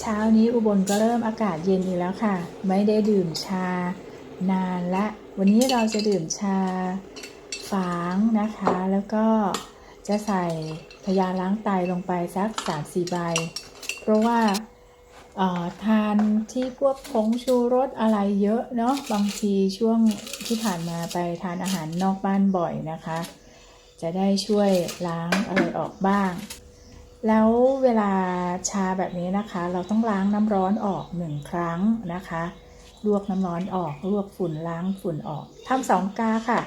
เช้านี้อุบลก็เริ่มอากาศเย็นอีกแล้วค่ะ ไม่ได้ดื่มชา นานละ วันนี้เราจะดื่มชาฝางนะคะ แล้วก็จะใส่พยาล้างไตลงไปสัก3-4ใบ เพราะว่าทานที่พวกผงชูรสอะไรเยอะเนาะบางทีช่วงที่ผ่านมาไปทานอาหารนอกบ้านบ่อยนะคะ จะได้ช่วยล้างอะไรออกบ้าง แล้วเวลาชาแบบนี้นะคะ เราต้องล้างน้ำร้อนออกหนึ่งครั้งนะคะ ลวกน้ำร้อนออก ลวกฝุ่นล้างฝุ่นออกทำสองกาค่ะ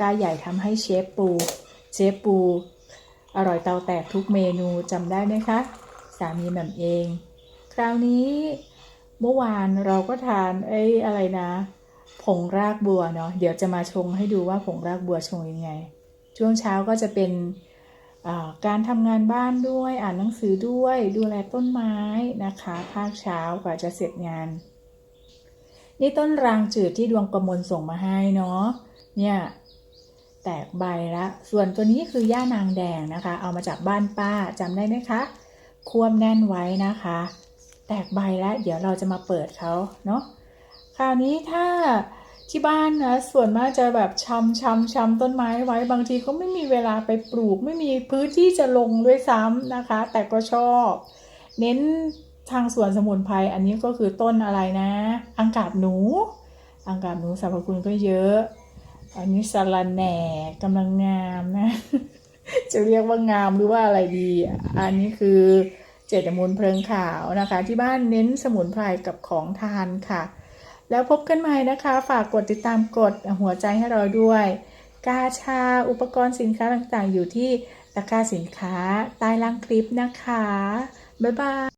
กาใหญ่ทำให้เชฟปู เชฟปู อร่อยเตาแตกทุกเมนูจำได้ไหมคะ สามีแหม่มเอง คราวนี้เมื่อวานเราก็ทานไอ้อะไรนะ ผงรากบัวเนาะ เดี๋ยวจะมาชงให้ดูว่าผงรากบัวชงยังไง ช่วงเช้าก็จะเป็น การทำงานบ้านด้วยอ่านหนังสือด้วยดูแลต้นไม้นะคะ ภาคเช้ากว่าจะเสร็จงาน นี่ต้นรางจืดที่ดวงกระมวลส่งมาให้เนาะเนี่ยแตกใบละส่วนตัวนี้คือย่านางแดงนะคะ เอามาจากบ้านป้าจำได้ไหมคะควมแน่นไว้นะคะ แตกใบแล้วเดี๋ยวเราจะมาเปิดเขาเนาะคราวนี้ถ้า ที่บ้านนะส่วนมากจะแบบชำชำชำต้นไม้ไว้บางทีก็ไม่มีเวลาไปปลูก ไม่มีพื้นที่จะลงด้วยซ้ำนะคะ แต่ก็ชอบ เน้นทางสวนสมุนไพรอันนี้ก็คือต้นอะไรนะ อังกาบหนู อังกาบหนูสรรพคุณก็เยอะ อันนี้สาระแหน่กำลังงามนะ จะเรียกว่างามหรือว่าอะไรดี อันนี้คือเจตมูลเพลิงขาวนะคะ ที่บ้านเน้นสมุนไพรกับของทานค่ะ แล้วพบกันใหม่นะคะ ฝากกดติดตามกดหัวใจให้เราด้วย กาชาอุปกรณ์สินค้าต่างๆ อยู่ที่ตะกร้าสินค้าใต้ล่างคลิปนะคะ บ๊ายบาย